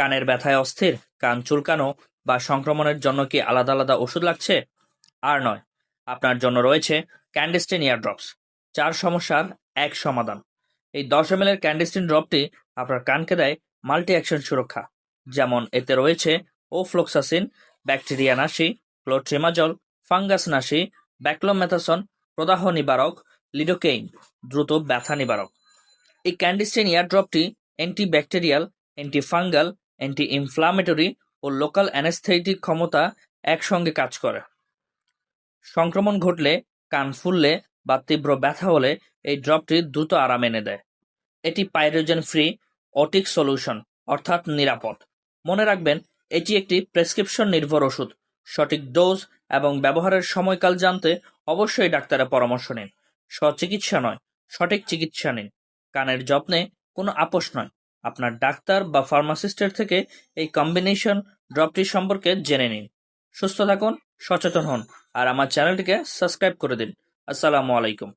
কানের ব্যথায় অস্থির, কান চুলকানো বা সংক্রমণের জন্য কি আলাদা আলাদা ওষুধ লাগছে? আর নয়, আপনার জন্য রয়েছে ক্যান্ডিস্টিন ইয়ার ড্রপস চার সমস্যার এক সমাধান। এই দশ এম এর ক্যান্ডিস্টিন ড্রপটি আপনার কানকে দেয় মাল্টি অ্যাকশন সুরক্ষা, যেমন এতে রয়েছে ওফ্লোক্সাসিন ব্যাকটেরিয়া নাশি ক্লোট্রিমাজল ফাঙ্গাস নাশি ব্যাক্লোমেথাসন প্রদাহ নিবারক লিডোকেইন দ্রুত ব্যথা নিবারক। এই ক্যান্ডিস্টিন ইয়ারড্রপটি অ্যান্টিব্যাকটেরিয়াল অ্যান্টিফাঙ্গাল অ্যান্টি ইনফ্লামেটরি ও লোকাল অ্যানেস্থেটিক ক্ষমতা একসঙ্গে কাজ করে। সংক্রমণ ঘটলে, কান ফুললে বা তীব্র ব্যথা হলে এই ড্রপটি দ্রুত আরাম এনে দেয়। এটি পাইরোজেন ফ্রি অটিক সলিউশন অর্থাৎ নিরাপদ। মনে রাখবেন, এটি একটি প্রেসক্রিপশন নির্ভর ওষুধ। সঠিক ডোজ এবং ব্যবহারের সময়কাল জানতে অবশ্যই ডাক্তারের পরামর্শ নিন। স্বচিকিৎসা নয়, সঠিক চিকিৎসা নিন। কানের যত্নে কোনো আপোষ নয়। আপনার ডাক্তার বা ফার্মাসিস্টের থেকে এই কম্বিনেশন ড্রপটি সম্পর্কে জেনে নিন। সুস্থ থাকুন, সচেতন হন, আর আমার চ্যানেলটিকে সাবস্ক্রাইব করে দিন। আসসালামু আলাইকুম।